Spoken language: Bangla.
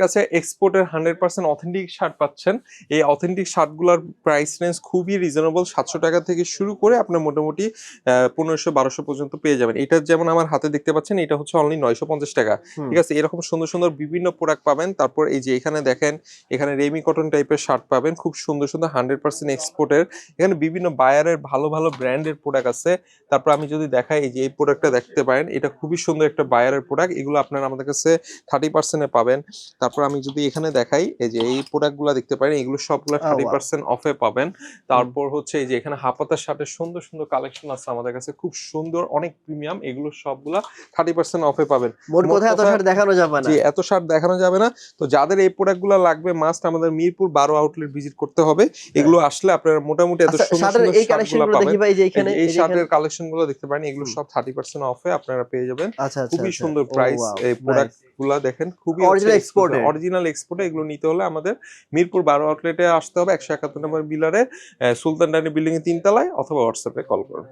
কাছে এক্সপোর্টের হান্ড্রেড পার্সেন্ট অথেন্টিক শার্ট পাচ্ছেন। এই অথেন্টিক শার্টগুলোর প্রাইস রেঞ্জ খুবই রিজনেবল সাতশো টাকা থেকে শুরু করে আপনার মোটামুটি পনেরোশো বারোশো পর্যন্ত পেয়ে যাবেন। এটা যেমন আমার হাতে দেখতে পাচ্ছেন এটা হচ্ছে অনলি নয়শো পঞ্চাশ টাকা। ঠিক আছে এরকম সুন্দর সুন্দর বিভিন্ন প্রোডাক্ট পাবেন। তারপর এই যে এখানে দেখেন এখানে রেমি কটন টাইপের শার্ট পাবেন। খুব সুন্দর সুন্দর হান্ড্রেড পার্সেন্ট এক্সপোর্টের এখানে বিভিন্ন বায়ারের ভালো ভালো ব্র্যান্ডের প্রোডাক্ট আছে। তারপর আমি যদি দেখাই এই যে এই প্রোডাক্টটা দেখতে পারেন এটা খুবই সুন্দর একটা বায়ারের প্রোডাক্ট এগুলো আপনারা আমাদের কাছে থার্টি পার্সেন্টে পাবেন। তারপর আমি যদি এখানে দেখাই এই যে এই প্রোডাক্টগুলো দেখতে পারেন এগুলো সবগুলো থার্টি. পার্সেন্ট অফে পাবেন। তারপর হচ্ছে এই যে এখানে হাপাতার শার্টের সুন্দর সুন্দর কালেকশন আছে আমাদের কাছে খুব সুন্দর অনেক প্রিমিয়াম এগুলো সবগুলা থার্টি পার্সেন্ট অফে পাবেন। এত শার্ট দেখানো যাবে না। এত শার্ট দেখানো যাবে না। তো যাদের এই প্রোডাক্টগুলো লাগবে মাস্ট আমাদের মিরপুর বারো আউটলেট ভিজিট করতে হবে। এগুলো আসলে আপনারা মোটামুটি এত আচ্ছা, সুন্দর এই কালেকশনগুলো দেখি ভাই যে এখানে এই শার্টের কালেকশনগুলো দেখতে পারেন এগুলো সব থার্টি পার্সেন্ট অফে আপনারা পেয়ে যাবেন। আচ্ছা আচ্ছা খুবই। সুন্দর প্রাইস এই প্রোডাক্ট গুলা দেখেন খুবই অরিজিনাল এক্সপোর্ট অরিজিনাল এক্সপোর্ট এগুলো নিতে হলে আমাদের মিরপুর বারো আউটলেটে আসতে হবে একশো একাত্তর নম্বর বিলারে সুলতান ডাইনি বিল্ডিং এ তিনতলায় অথবা হোয়াটসঅ্যাপে কল করুন।